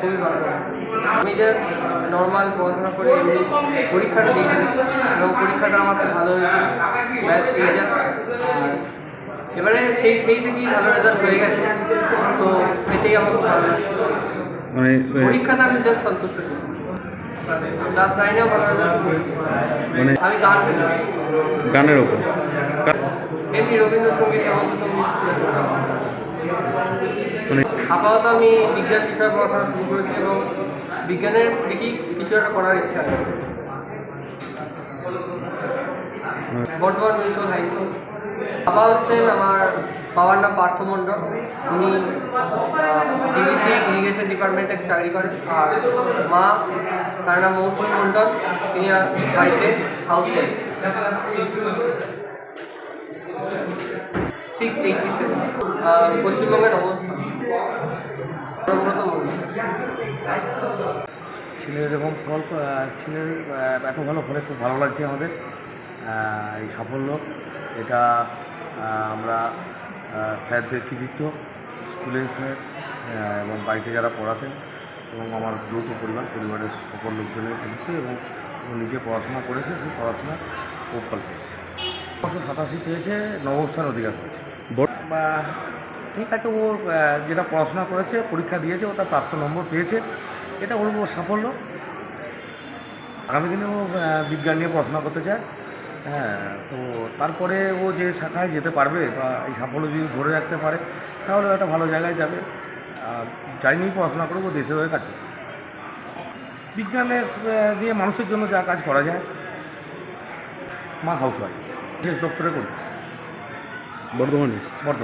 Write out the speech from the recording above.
খুবই ভালো আমি জাস্ট নর্মাল পড়াশোনা করে এমনি পরীক্ষাটা দিয়েছি এবং পরীক্ষাটা আমার ভালো হয়েছে। ব্যাস আর এবারে সেই সেই থেকেই ভালো রেজাল্ট হয়ে গেছে। তো এতেই আমার খুব ভালো লাগছে। মানে এ, আমি জাস্ট সন্তুষ্ট ছিলাম। ক্লাস নাইনেও ভালো রেজাল্ট মানে আমি গান গানের ওপর। এমনি রবীন্দ্রসঙ্গীত হেমন্ত সংগীত। মানে আপাতত আমি বিজ্ঞান বিষয়ে পড়াশোনা শুরু করেছি এবং বিজ্ঞানের দিকেই কিছু একটা করার ইচ্ছা আছে। Bardhaman municipal high school. বাবা হচ্ছেন আমার বাবার নাম পার্থ মণ্ডল। উনি ডিবিসি ইরিগেশন ডিপার্টমেন্টে চাকরি করেন। আর মা, তার নাম মৌসুমী মণ্ডল। তিনি বাড়িতে হাউস সিক্স এইটটি সেভেন পশ্চিমবঙ্গের মণ্ডল ছেলের এরকম ফল ছেলের এত ভালো ফলে খুব ভালো লাগছে আমাদের এই সাফল্য। এটা আমরা স্যারদের কৃতিত্ব স্কুলের স্যার এবং বাড়িতে যারা পড়াতেন এবং আমার যৌথ পরিবার পরিবারের সকল লোকজনের কৃতিত্ব এবং নিজে পড়াশোনা করেছে সেই পড়াশোনা ও ফল পেয়েছে। ছশো সাতাশি পেয়েছে নবস্থান অধিকার করেছে। ঠিক আছে ও যেটা পড়াশোনা করেছে পরীক্ষা দিয়েছে ওটা প্রাপ্ত নম্বর পেয়েছে। এটা ওর ওর সাফল্য। আগামী দিনে ও বিজ্ঞান নিয়ে পড়াশোনা করতে চায়। হ্যাঁ তো তারপরে ও যে শাখায় যেতে পারবে বা এই সাফল্য যদি ধরে রাখতে পারে তাহলে ও একটা ভালো জায়গায় যাবে। আর যাই নিয়ে পড়াশোনা করবে ও দেশের হয়ে কাজ করবে। বিজ্ঞানের দিয়ে মানুষের জন্য যা কাজ করা যায় মা হাউস ওয়াইফ দপ্তরে করি বর্ধমানে? বর্তমানে